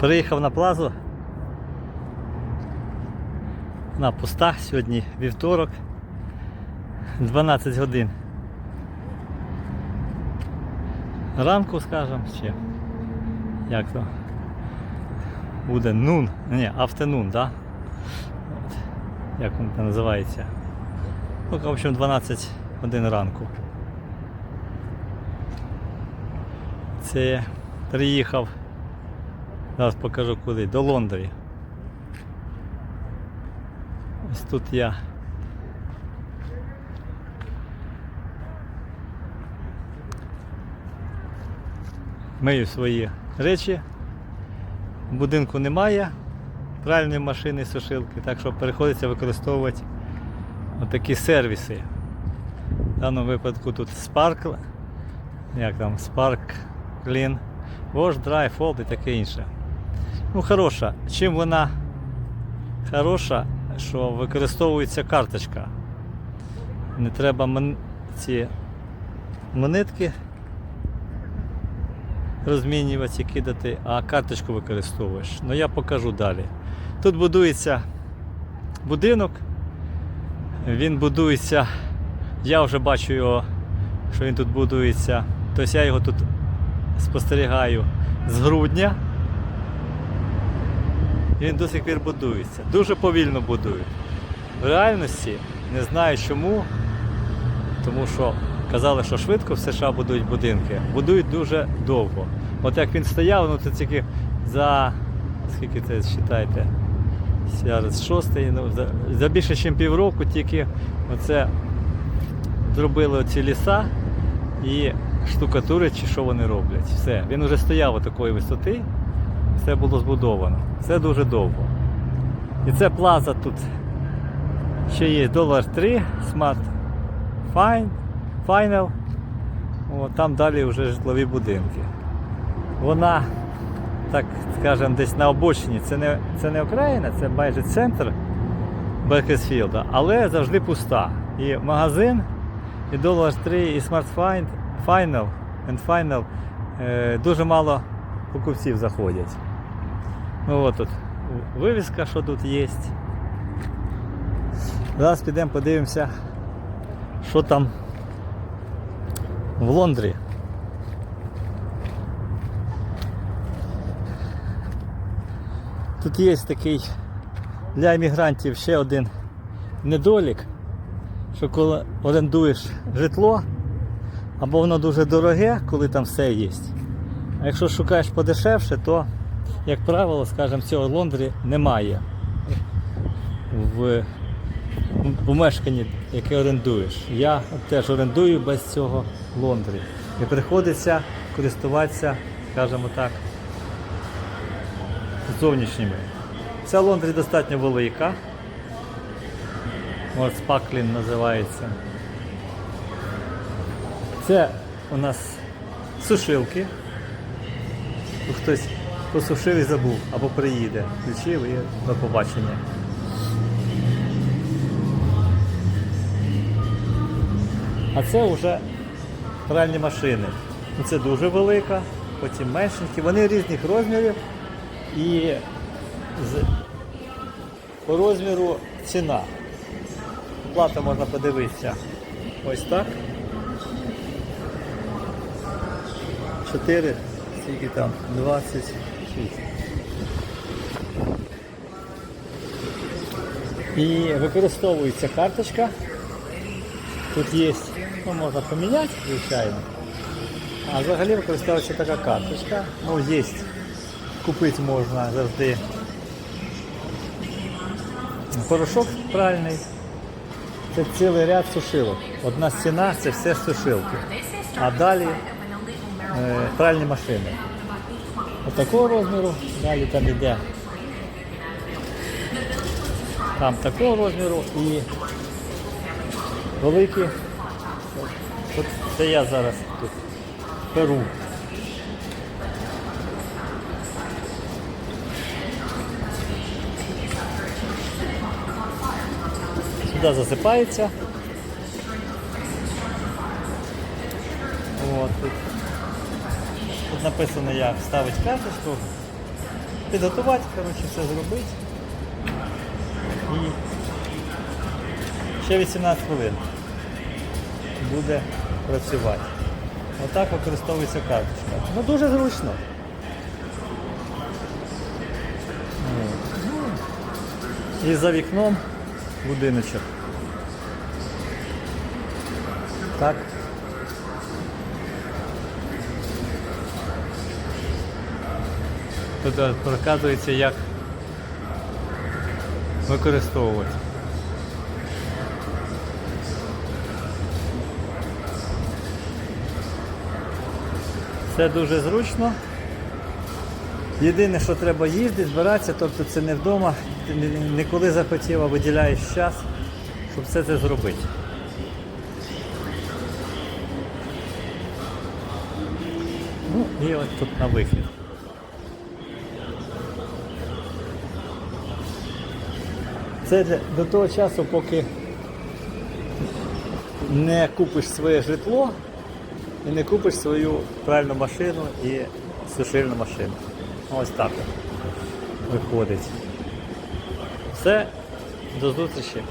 Приїхав на плазу. На пуста сьогодні вівторок. 12 годин. Ранку, скажем, чи як то буде нун, ні, автонун, да? От. Як він це називається? Ну, в общем, 12 годин ранку. Це приїхав. Зараз покажу куди. До Лондри. Ось тут я. Мию свої речі. Будинку немає пральної машини сушилки, так що приходиться використовувати отакі сервіси. В даному випадку тут Spark, як там, Spark Clean, Wash, Dry, Fold і таке інше. Ну, хороша. Чим вона хороша, що використовується карточка. Не треба мон... ці монетки розмінювати і кидати, а карточку використовуєш. Ну я покажу далі. Тут будується будинок. Він будується. Я вже бачу його, що він тут будується. Тобто я його тут спостерігаю з грудня. Він до сих пір будується. Дуже повільно будують. В реальності не знаю чому, тому що казали, що швидко в США будують будинки. Будують дуже довго. От як він стояв, ну це тільки за скільки це вважаєте? Зараз шостий, ну, за, за більше ніж півроку тільки оце зробили оці ліса і штукатурять, чи що вони роблять. Все. Він вже стояв от такої висоти, все було збудовано. Це дуже довго. І це плаза тут ще є долар 3, Smart Fine, Final. О, там далі вже житлові будинки. Вона, так скажемо, десь на обочині. Це не, це не окраїна, це майже центр Бекесфілда, але завжди пуста. І магазин, і Dollar 3, і Smart Find, Final and Final дуже мало покупців заходять. От тут вивіска, що тут є. Зараз підемо подивимося, що там в Лондрі. Тут є такий для емігрантів ще один недолік, що коли орендуєш житло, або воно дуже дороге, коли там все є. А якщо шукаєш подешевше, то, як правило, скажімо, цього Лондрі немає в помешканні, яке орендуєш. Я теж орендую без цього Лондрі. І приходиться користуватися, скажімо так, зовнішніми. Ця Лондрі достатньо велика. От Спаклін називається. Це у нас сушилки. Хтось посушив і забув або приїде. Включив і до побачення. А це вже пральні машини. Ну, Це дуже велика, потім меншенькі. Вони різних розмірів і з, по розміру ціна. Плата можна подивитися ось так. 4, скільки там? 26. І використовується карточка. Тут є, ну можна поміняти, звичайно. А взагалі використовується така карточка. Ну, є. Купити можна завжди порошок пральний. Це цілий ряд сушилок. Одна стіна це все сушилки. А далі е, пральні машини. Отакого розміру, далі там йде. Там такого розміру і великі. От це я зараз тут перу. Сюди засипається. Тут, написано як ставить карточку. підготувати, коротше, все зробити. І ще 18 хвилин буде працювати. Отак використовується карточка. Ну дуже зручно. І за вікном будиночок. Так. Тут е, показується, як використовувати. Все дуже зручно. Єдине, що треба їздити, збиратися, тобто це не вдома, не коли захотів, а виділяєш час, щоб все це зробити. Ну і от тут на вихід. Це для, до того часу, поки не купиш своє житло і не купиш свою пральну машину і сушильну машину. Ось так виходить. Все, до зустрічі.